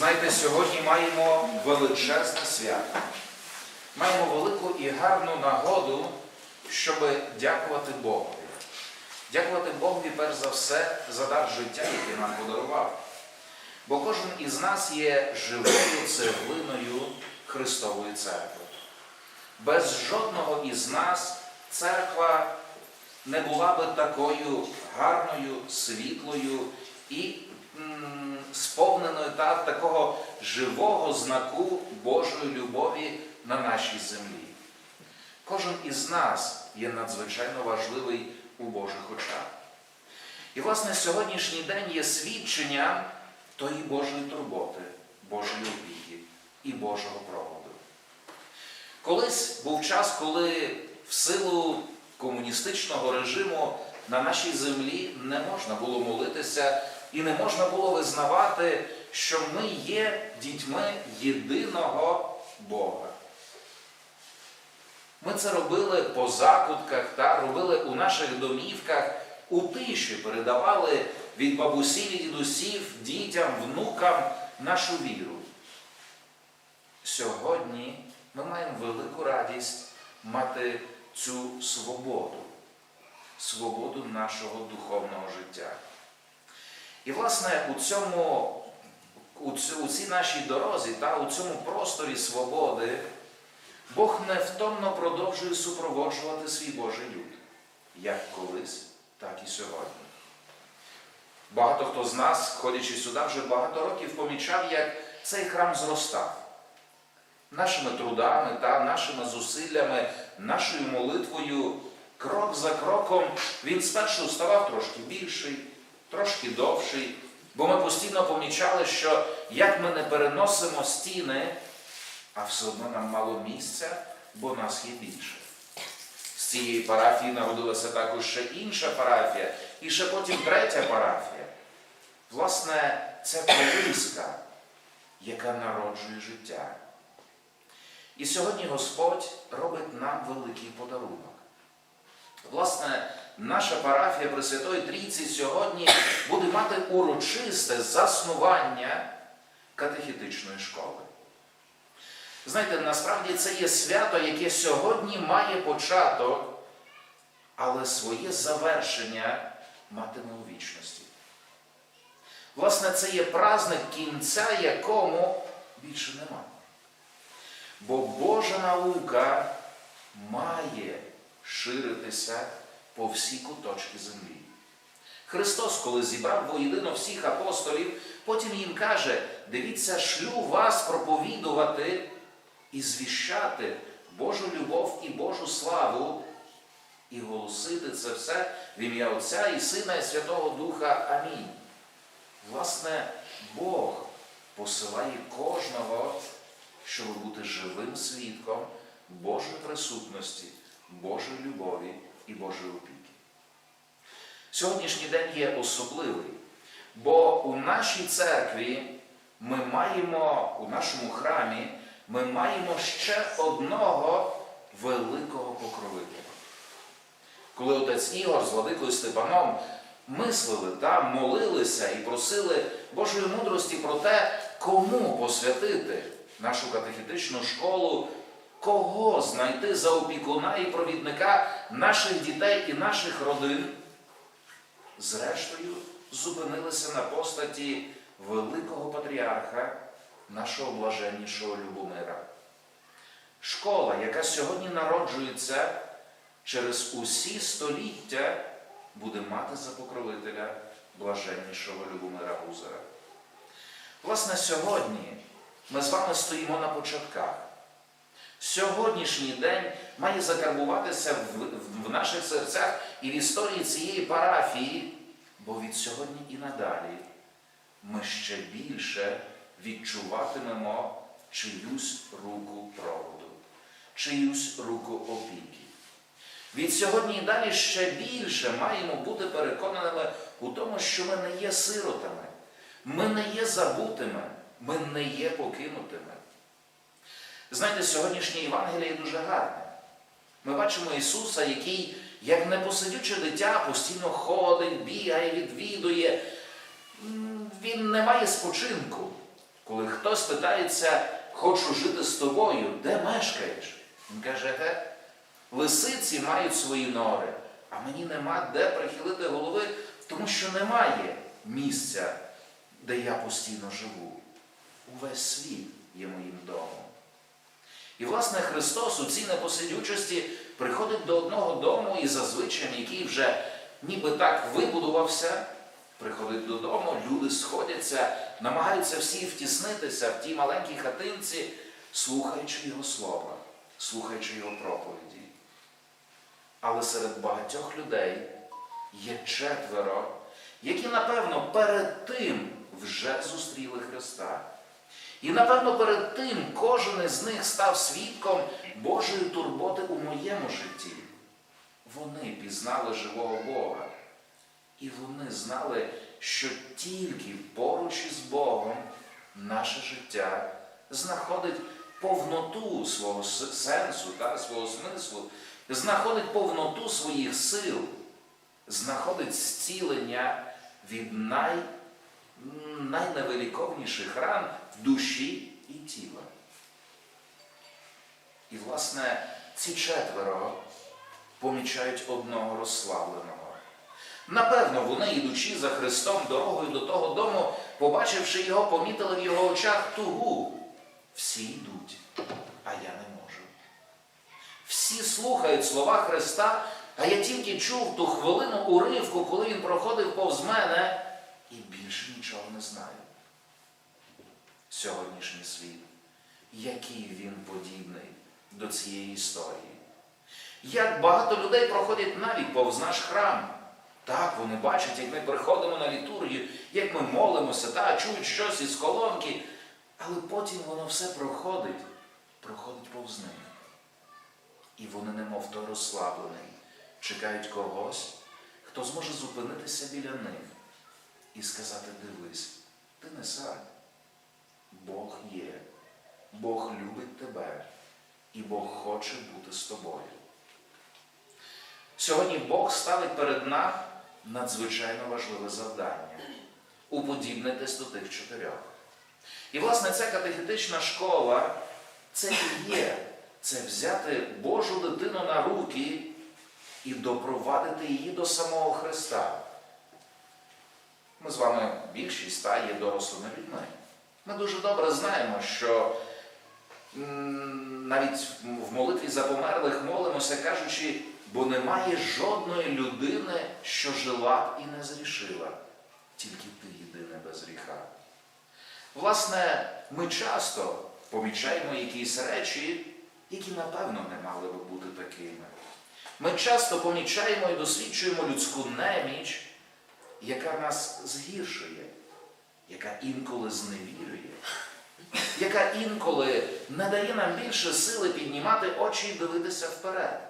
Знаєте, сьогодні маємо величезне свято. Маємо велику і гарну нагоду, щоб дякувати Богові. Дякувати Богові, перш за все, за дар життя, який нам подарував. Бо кожен із нас є живою цеглиною Христової церкви. Без жодного із нас церква не була би такою гарною, світлою і сповненою та, такого живого знаку Божої любові на нашій землі. Кожен із нас є надзвичайно важливий у Божих очах. І, власне, сьогоднішній день є свідченням тої Божої турботи, Божої опіки і Божого проводу. Колись був час, коли в силу комуністичного режиму на нашій землі не можна було молитися і не можна було визнавати, що ми є дітьми єдиного Бога. Ми це робили по закутках, та, робили у наших домівках, у тиші передавали від бабусів і дідусів, дітям, внукам нашу віру. Сьогодні ми маємо велику радість мати цю свободу, свободу нашого духовного життя. І, власне, у цьому, у, цій нашій дорозі та у цьому просторі свободи Бог невтомно продовжує супроводжувати свій Божий люд, як колись, так і сьогодні. Багато хто з нас, ходячи сюди, вже багато років помічав, як цей храм зростав. Нашими трудами та нашими зусиллями, нашою молитвою, крок за кроком, він спершу ставав трошки більший, трошки довший, бо ми постійно помічали, що як ми не переносимо стіни, а все одно нам мало місця, бо нас є більше. З цієї парафії народилася також ще інша парафія, і ще потім третя парафія. Власне, це колиска, яка народжує життя. І сьогодні Господь робить нам великий подарунок. Власне, наша парафія Пресвятої Трійці сьогодні буде мати урочисте заснування катехітичної школи. Знаєте, насправді це є свято, яке сьогодні має початок, але своє завершення матиме у вічності. Власне, це є праздник кінця, якому більше нема. Бо Божа наука має ширитися по всі куточки землі. Христос, коли зібрав воєдино всіх апостолів, потім їм каже: дивіться, шлю вас проповідувати і звіщати Божу любов і Божу славу, і голосити це все в ім'я Отця і Сина і Святого Духа. Амінь. Власне, Бог посилає кожного, щоб бути живим свідком Божої присутності, Божої любові і Божої опіки. Сьогоднішній день є особливий, бо у нашій церкві ми маємо, у нашому храмі, ми маємо ще одного великого покровителя. Коли отець Ігор з владикою Степаном мислили та молилися і просили Божої мудрості про те, кому посвятити нашу катехітичну школу, кого знайти за опікуна і провідника наших дітей і наших родин, зрештою зупинилися на постаті великого патріарха, нашого блаженнішого Любомира. Школа, яка сьогодні народжується через усі століття, буде мати за покровителя блаженнішого Любомира Гузера. Власне, сьогодні ми з вами стоїмо на початках. Сьогоднішній день має закарбуватися в, в наших серцях і в історії цієї парафії, бо від сьогодні і надалі ми ще більше відчуватимемо чиюсь руку проводу, чиюсь руку опіки. Від сьогодні і далі ще більше маємо бути переконаними у тому, що ми не є сиротами, ми не є забутими, ми не є покинутими. Знаєте, сьогоднішнє Євангеліє дуже гарне. Ми бачимо Ісуса, який, як непосидюче дитя, постійно ходить, бігає, відвідує. Він не має спочинку. Коли хтось питається, хочу жити з тобою, де мешкаєш? Він каже, ге, лисиці мають свої нори, а мені нема де прихилити голови, тому що немає місця, де я постійно живу. Увесь світ є моїм домом. І, власне, Христос у цій непосидючості приходить до одного дому і за звичаєм, який вже ніби так вибудувався, приходить додому, люди сходяться, намагаються всі втіснитися в тій маленькій хатинці, слухаючи Його слова, слухаючи Його проповіді. Але серед багатьох людей є четверо, які, напевно, перед тим вже зустріли Христа. І, напевно, перед тим кожен із них став свідком Божої турботи у моєму житті. Вони пізнали живого Бога. І вони знали, що тільки поруч із Богом наше життя знаходить повноту свого сенсу та свого смислу, знаходить повноту своїх сил, знаходить зцілення від най, найневеликовніших ран душі і тіла. І, власне, ці четверо помічають одного розслабленого. Напевно, вони, йдучи за Христом дорогою до того дому, побачивши його, помітили в його очах тугу. Всі йдуть, а я не можу. Всі слухають слова Христа, а я тільки чув ту хвилину уривку, коли він проходив повз мене, і більше нічого не знаю. Сьогоднішній світ, який він подібний до цієї історії. Як багато людей проходять навіть повз наш храм. Так, вони бачать, як ми приходимо на літургію, як ми молимося, та, чують щось із колонки, але потім воно все проходить, проходить повз них. І вони, немов той розслаблений, чекають когось, хто зможе зупинитися біля них і сказати: дивись, ти не сам. Бог є, Бог любить тебе, і Бог хоче бути з тобою. Сьогодні Бог ставить перед нами надзвичайно важливе завдання уподібнитись до тих чотирьох. І, власне, ця катехетична школа це і є, це взяти Божу дитину на руки і допровадити її до самого Христа. Ми з вами більшість та є дорослими людьми. Ми дуже добре знаємо, що навіть в молитві за померлих молимося, кажучи, бо немає жодної людини, що жила б і не зрішила, тільки ти єдине без гріха. Власне, ми часто помічаємо якісь речі, які, напевно, не мали би бути такими. Ми часто помічаємо і досліджуємо людську неміч, яка нас згіршує, яка інколи зневірює, яка інколи не дає нам більше сили піднімати очі і дивитися вперед.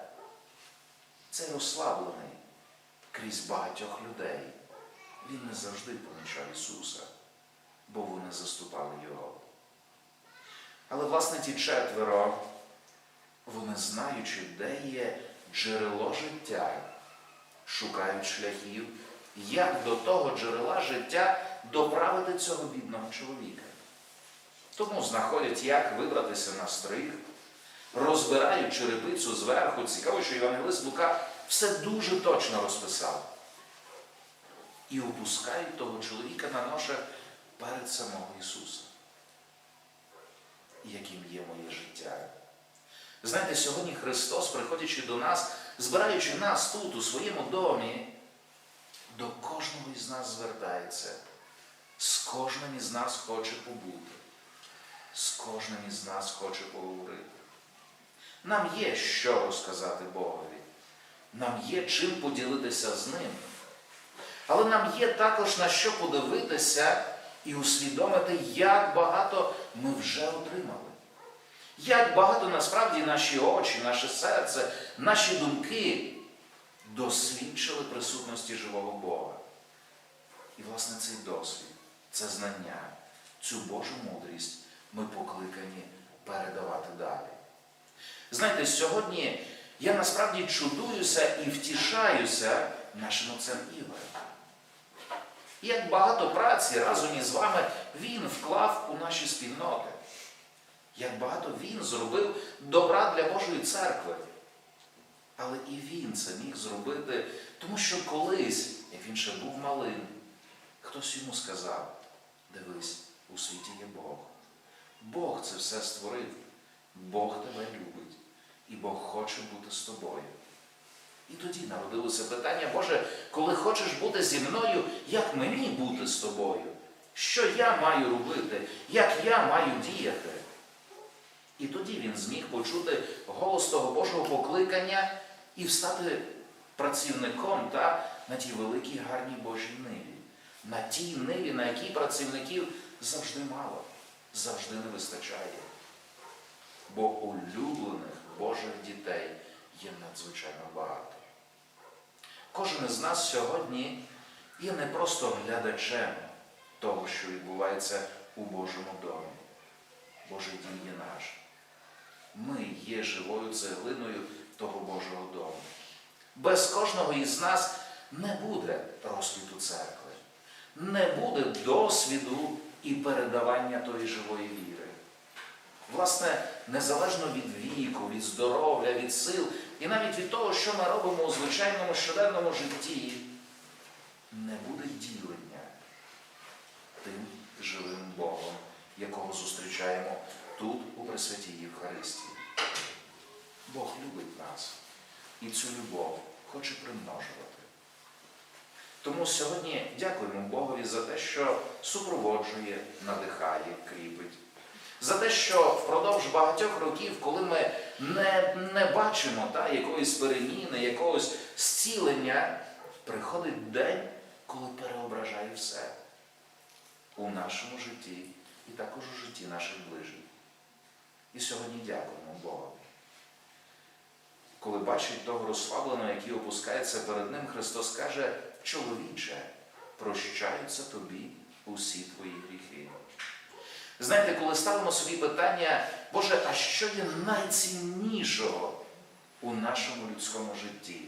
Цей розслаблений крізь багатьох людей. Він не завжди помічав Ісуса, бо вони заступали Його. Але, власне, ті четверо, вони знаючи, де є джерело життя, шукають шляхів, як до того джерела життя доправити цього бідного чоловіка. Тому знаходять, як вибратися на стриг, розбирають черепицю зверху. Цікаво, що Євангелист Лука все дуже точно розписав. І опускають того чоловіка на ноше перед самого Ісуса. Яким є моє життя. Знаєте, сьогодні Христос, приходячи до нас, збираючи нас тут, у своєму домі, до кожного із нас звертається, з кожним із нас хоче побути, з кожним із нас хоче поговорити. Нам є що розказати Богові, нам є чим поділитися з Ним. Але нам є також на що подивитися і усвідомити, як багато ми вже отримали. Як багато насправді наші очі, наше серце, наші думки досвідчили присутності живого Бога. І, власне, цей досвід, це знання, цю Божу мудрість ми покликані передавати далі. Знаєте, сьогодні я насправді чудуюся і втішаюся нашим отцем Ігорем. Як багато праці разом із вами Він вклав у наші спільноти. Як багато Він зробив добра для Божої церкви. Але і він це міг зробити, тому що колись, як він ще був малим, хтось йому сказав: дивись, у світі є Бог. Бог це все створив, Бог тебе любить, і Бог хоче бути з тобою. І тоді народилося питання, Боже, коли хочеш бути зі мною, як мені бути з тобою? Що я маю робити? Як я маю діяти? І тоді він зміг почути голос того Божого покликання і встати працівником та, на тій великій гарній Божій ниві. На тій ниві, на якій працівників завжди мало, завжди не вистачає. Бо улюблених Божих дітей є надзвичайно багато. Кожен із нас сьогодні є не просто глядачем того, що відбувається у Божому домі. Божий дім є наш. Ми є живою цеглиною того Божого дому. Без кожного із нас не буде розквіту церкви, не буде досвіду і передавання тої живої віри. Власне, незалежно від віку, від здоров'я, від сил і навіть від того, що ми робимо у звичайному щоденному житті, не буде ділення тим живим Богом, якого зустрічаємо тут, у Пресвятій Євхаристії. Бог любить нас і цю любов хоче примножувати. Тому сьогодні дякуємо Богові за те, що супроводжує, надихає, кріпить. За те, що впродовж багатьох років, коли ми не, не бачимо та, якоїсь переміни, якогось зцілення, приходить день, коли переображає все у нашому житті і також у житті наших ближніх. І сьогодні дякуємо Богові. Коли бачить того розслабленого, який опускається перед ним, Христос каже, чоловіче, прощаються тобі усі твої гріхи. Знаєте, коли ставимо собі питання, Боже, а що є найціннішого у нашому людському житті?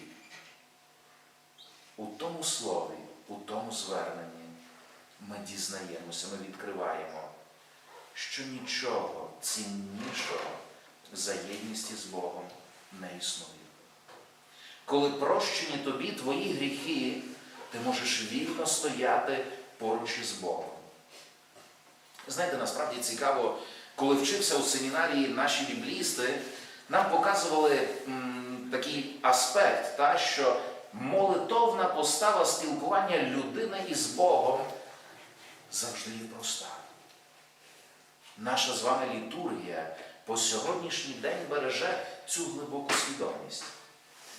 У тому слові, у тому зверненні ми дізнаємося, ми відкриваємо, що нічого ціннішого за єдність із Богом не існує. Коли прощені тобі твої гріхи, ти можеш вільно стояти поруч із Богом. Знаєте, насправді цікаво, коли вчився у семінарії наші біблісти, нам показували м, такий аспект, та, що молитовна постава спілкування людини із Богом завжди є проста. Наша з вами літургія по сьогоднішній день береже цю глибоку свідомість.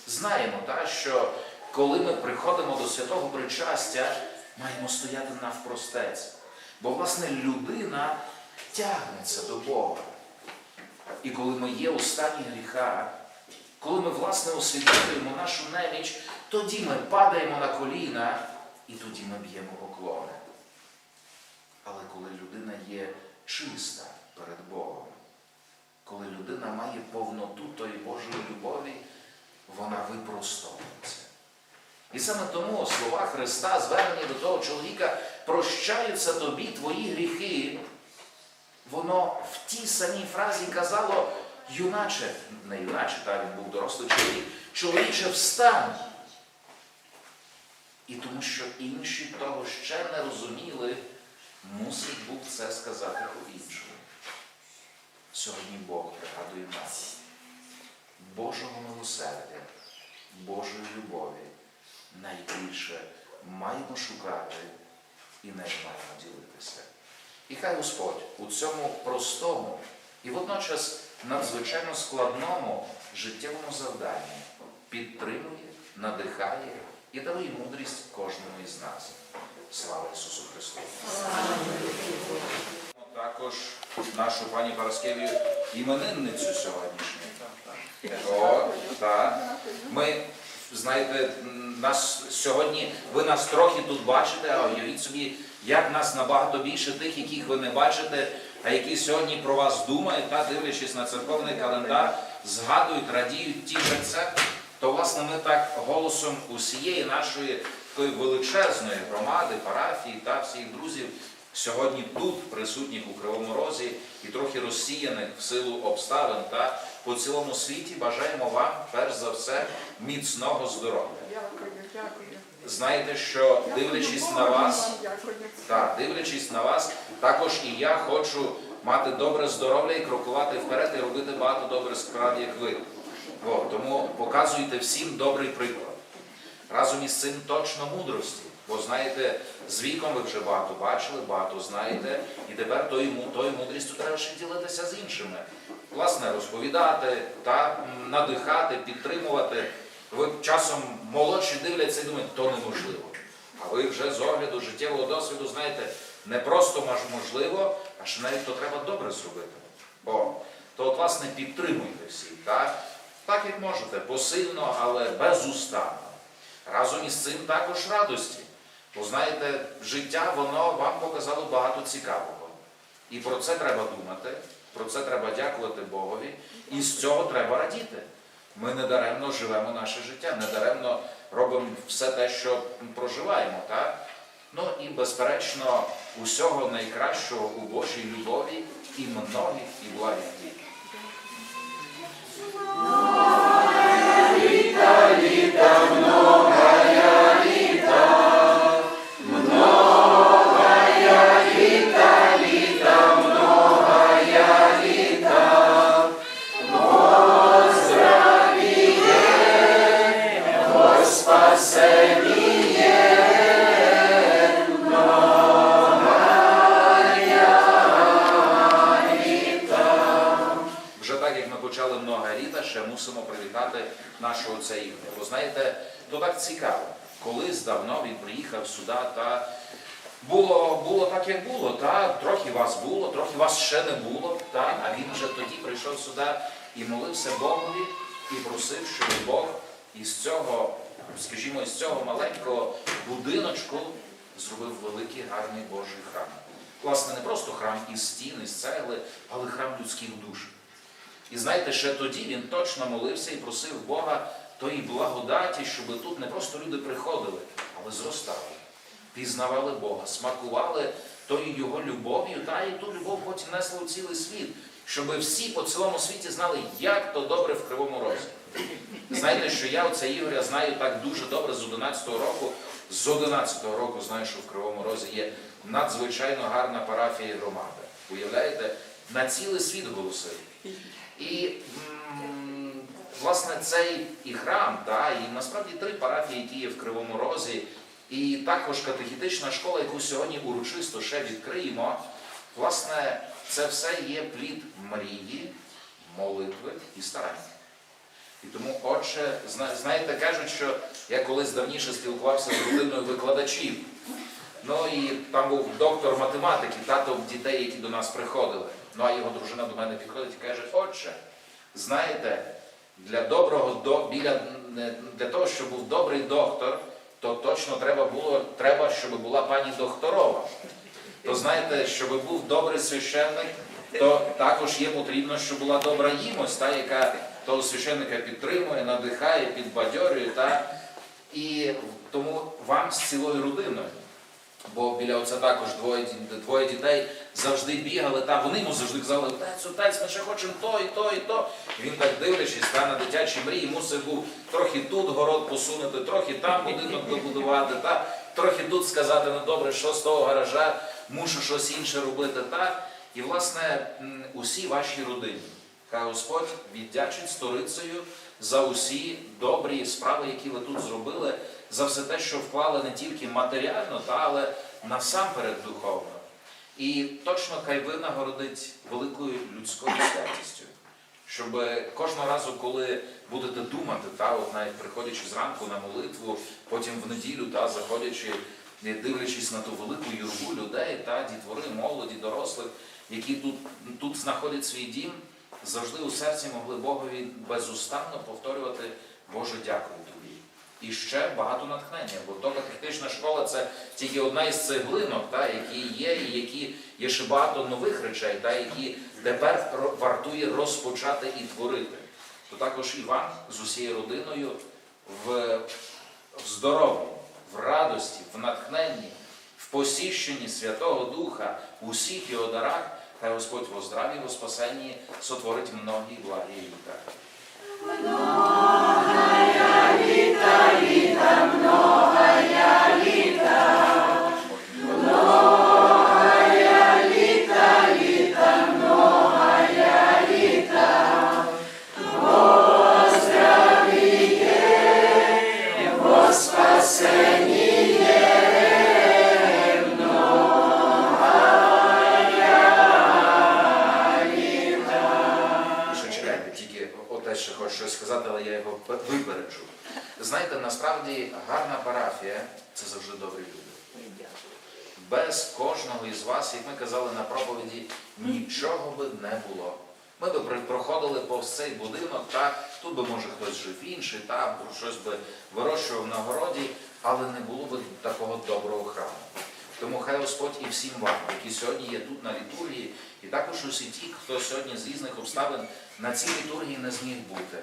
Знаємо, та, що коли ми приходимо до святого причастя, маємо стояти навпростець. Бо, власне, людина тягнеться до Бога. І коли ми є у стані гріха, коли ми, власне, усвідомлюємо нашу неміч, тоді ми падаємо на коліна і тоді ми б'ємо поклони. Але коли людина є чиста перед Богом, коли людина має повноту тої Божої любові, вона випростовується. І саме тому слова Христа, звернені до того чоловіка, прощаються тобі твої гріхи, воно в тій самій фразі казало, юначе, не юначе, та він був дорослий чоловік, чоловіче встань. І тому що інші того ще не розуміли, мусить був це сказати по-іншому. Сьогодні Бог пригадує нас, Божого милосердя, Божої любові найбільше маємо шукати і не маємо ділитися. І хай Господь у цьому простому і водночас надзвичайно складному життєвому завданні підтримує, надихає і дарує мудрість кожному із нас. Слава Ісусу Христу! Також нашу пані Параскевію іменинницю сьогоднішню. О, так. Ми, знаєте, нас сьогодні, ви нас трохи тут бачите, а уявіть собі, як нас набагато більше тих, яких ви не бачите, а які сьогодні про вас думають, та, дивлячись на церковний календар, згадують, радіють ті це. То, власне, ми так голосом усієї нашої такої величезної громади, парафії та всіх друзів сьогодні тут присутніх у Кривому Розі і трохи розсіяних в силу обставин та по цілому світі бажаємо вам перш за все міцного здоров'я. Дякую, дякую. Знаєте, що дивлячись на вас. Так, дивлячись на вас, також і я хочу мати добре здоров'я і крокувати вперед і робити багато добрих справ, як ви. О, тому показуйте всім добрий приклад. Разом із цим точно мудрості. Бо знаєте, з віком ви вже багато бачили, багато знаєте, і тепер тою, тою мудрістю треба ще ділитися з іншими. Власне, розповідати та надихати, підтримувати. Ви часом молодші дивляться і думають, то неможливо. А ви вже з огляду життєвого досвіду знаєте, не просто можливо, а що навіть то треба добре зробити. О, то от, власне, підтримуйте всі, так? Так як можете, посильно, але безустанно. Разом із цим також радості. Бо знаєте, життя воно вам показало багато цікавого. І про це треба думати, про це треба дякувати Богові, і з цього треба радіти. Ми не даремно живемо наше життя, не даремно робимо все те, що проживаємо. Так? Ну і безперечно, усього найкращого у Божій любові і многих і благих літ. Знаєте, то так цікаво. Колись давно він приїхав сюди та було, було так, як було, та трохи вас було, трохи вас ще не було, та, а він вже тоді прийшов сюди і молився Богові і просив, щоб Бог із цього, скажімо, із цього маленького будиночку зробив великий гарний Божий храм. Власне, не просто храм із стін, із цегли, але храм людських душ. І знаєте, ще тоді він точно молився і просив Бога тої благодаті, щоб тут не просто люди приходили, але зростали, пізнавали Бога, смакували тою його любов'ю, та і ту любов потім несли у цілий світ, щоб всі по цілому світі знали, як то добре в Кривому Розі. Знаєте, що я оце Ігоря знаю так дуже добре з 11-го року. З 11-го року знаю, що в Кривому Розі є надзвичайно гарна парафія і громада. Уявляєте, на цілий світ голосив. І м, власне цей і храм, та, і насправді три парафії, які є в Кривому Розі, і також катехітична школа, яку сьогодні урочисто ще відкриємо. Власне, це все є плід мрії, молитви і старання. І тому, отче, знаєте, кажуть, що я колись давніше спілкувався з родиною викладачів. Ну і там був доктор математики, тато дітей, які до нас приходили. Ну а його дружина до мене підходить і каже: Отче, знаєте, для доброго до біля для того, щоб був добрий доктор, то точно треба було треба, щоб була пані докторова. То знаєте, щоб був добрий священник, то також є потрібно, щоб була добра їмость, та, яка того священника підтримує, надихає, підбадьорює. Та, і тому вам з цілою родиною. Бо біля отця також двоє, двоє дітей завжди бігали, та вони йому завжди казали, отець, отець, ми ще хочемо то, і то, і то. І він так дивлячись, та на дитячі мрії мусив був трохи тут город посунути, трохи там будинок добудувати, та трохи тут сказати, ну добре, що з того гаража, мушу щось інше робити. Та. І, власне, усі ваші родині. Хай Господь віддячить сторицею за усі добрі справи, які ви тут зробили, за все те, що вклали не тільки матеріально, та, але насамперед духовно. І точно хай ви нагородить великою людською святістю, щоб кожного разу, коли будете думати, та, от навіть приходячи зранку на молитву, потім в неділю, та, заходячи, дивлячись на ту велику юрбу людей, та, дітвори, молоді, дорослих, які тут, тут знаходять свій дім, завжди у серці могли Богові безустанно повторювати Боже, тобі. І ще багато натхнення, бо то катехетична школа це тільки одна із цеглинок, та, які є, і які є ще багато нових речей, та, які тепер вартує розпочати і творити. То також і вам з усією родиною в, в здоров'ї, в радості, в натхненні, в посіщенні Святого Духа, у всіх його дарах, хай Господь во здраві, во спасенні сотворить многі благі літа. Ще так, щось би вирощував на городі, але не було би такого доброго храму. Тому хай Господь і всім вам, які сьогодні є тут на літургії, і також усі ті, хто сьогодні з різних обставин на цій літургії не зміг бути,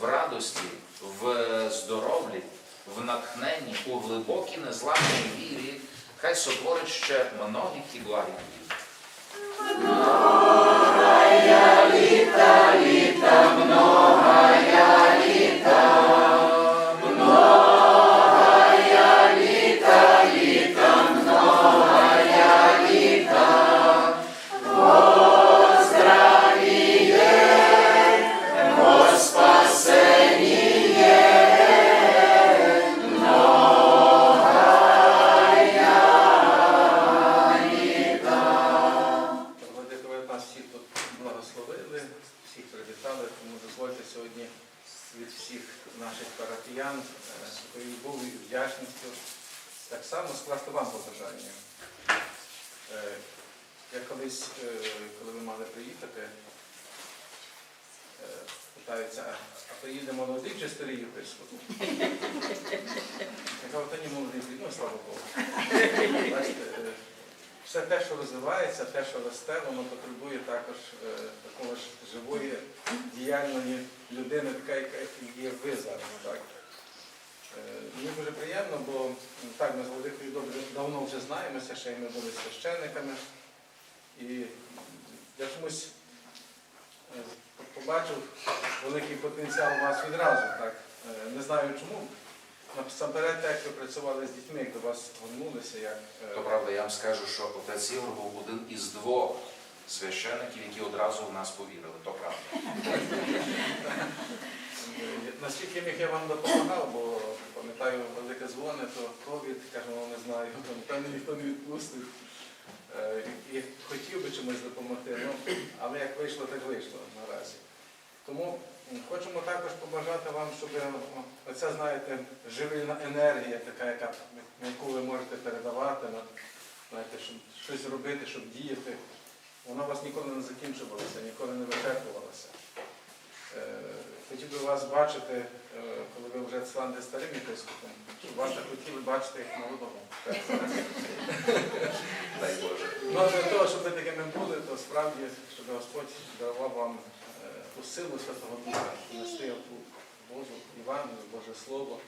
в радості, в здоров'ї, в натхненні, у глибокій незламній вірі, хай сотворить ще многих і благих літ. Владико, мали е, питаються, а а приїдемо молодий чи старий єпископ? Я кажу, та ні, молодий, ну слава Богу. Е, все те, що розвивається, те, що росте, воно потребує також е, такого ж живої, діяльної людини, така, яка є ви зараз. Так? Мені дуже приємно, бо так, ми з Володикою добре давно вже знаємося, ще й ми були священниками. І я чомусь побачив великий потенціал у вас відразу. Так? Е, не знаю чому. Насамперед, те, як ви працювали з дітьми, як до вас горнулися, як е, То правда, я вам скажу, що отець Ігор був один із двох священиків, які одразу в нас повірили. То правда. Е, Наскільки міг я вам допомагав, бо пам'ятаю, велике дзвони, то ковід, кажу, ну, не знаю, певно ніхто не відпустить. Е, І хотів би чимось допомогти, ну, але як вийшло, так вийшло наразі. Тому хочемо також побажати вам, щоб е, оця, знаєте, живильна енергія, така, яка, яку ви можете передавати, знаєте, щоб щось робити, щоб діяти, вона у вас ніколи не закінчувалася, ніколи не вичерпувалася. Е, Хотів би вас бачити, коли ви вже станете старим єпископом, вас так хотіли бачити. Дай Боже. Ну, а для того, щоб ви такими були, то справді, щоб Господь дарував вам е, ту силу Святого Духа, нести Божу Івангелію, Боже Слово,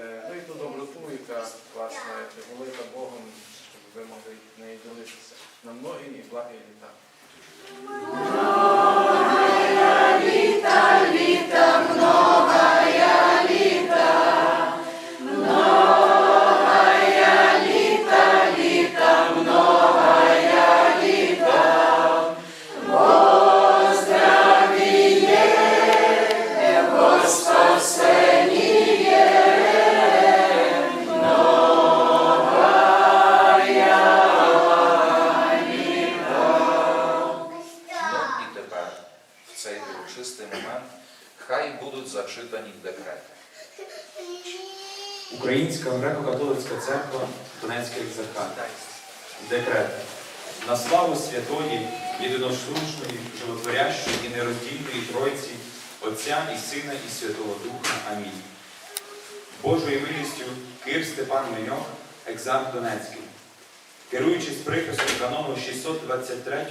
Е, ну і ту доброту, яка вас велика Богом, щоб ви могли нею ділитися на многі і благі літа. Греко-католицька церква Донецький екзархат. Декрет. На славу святої, єдиношушної, животворящої і нероздільної Тройці, Отця і Сина і Святого Духа. Амінь. Божою милістю Кир Степан Меньох, екзарх Донецький. Керуючись приписом канону 623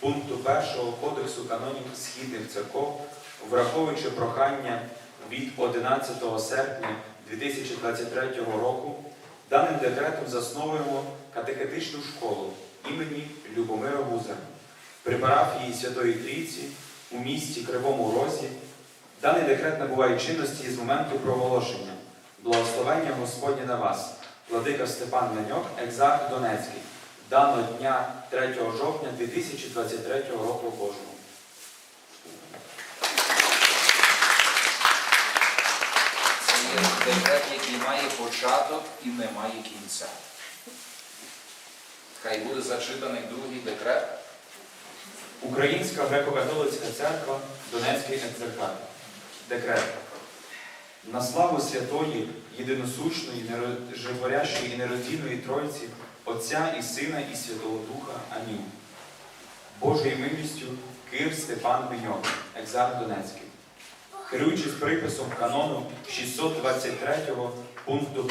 пункту 1 Кодексу канонів Східних церков, враховуючи прохання від 11 серпня 2023 року даним декретом засновуємо катехетичну школу імені Любомира Гузера при парафії Святої Трійці у місті Кривому Розі. Даний декрет набуває чинності з моменту проголошення. Благословення Господнє на вас, владика Степан Меньок, екзарх Донецький, даного дня 3 жовтня 2023 року Божого. Це декрет, який має початок і не має кінця. Хай буде зачитаний другий декрет. Українська греко-католицька церква, Донецький екзархат. Декрет. На славу святої, єдиносущної, неро- животворящої і нероздільної Тройці, Отця і Сина і Святого Духа. Амінь. Божою милістю Кир Степан Беньок, екзарх Донецький. Керуючись приписом канону 623 пункту 1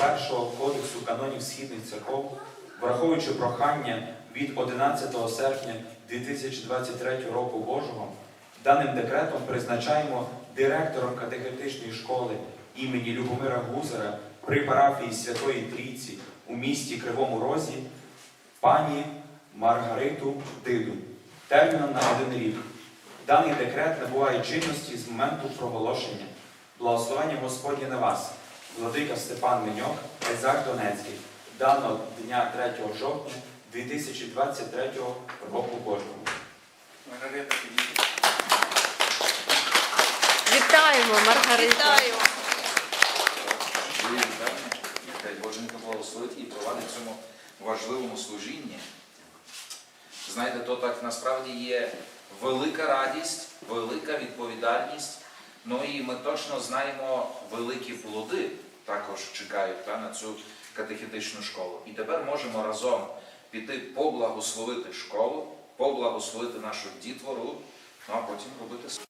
Кодексу канонів Східних церков, враховуючи прохання від 11 серпня 2023 року Божого, даним декретом призначаємо директором катехетичної школи імені Любомира Гузера при парафії Святої Трійці у місті Кривому Розі пані Маргариту Диду терміном на один рік. Даний декрет набуває чинності з моменту проголошення. Благословення Господнє на вас, владика Степан Меньок, Екзарх Донецький, даного дня 3 жовтня 2023 року Божого. Вітаємо, Маргарита. Хай Боженька благословить і провадить цьому важливому служінні. Знаєте, то так насправді є велика радість, велика відповідальність. Ну і ми точно знаємо великі плоди також чекають та, на цю катехетичну школу. І тепер можемо разом піти поблагословити школу, поблагословити нашу дітвору, ну а потім робити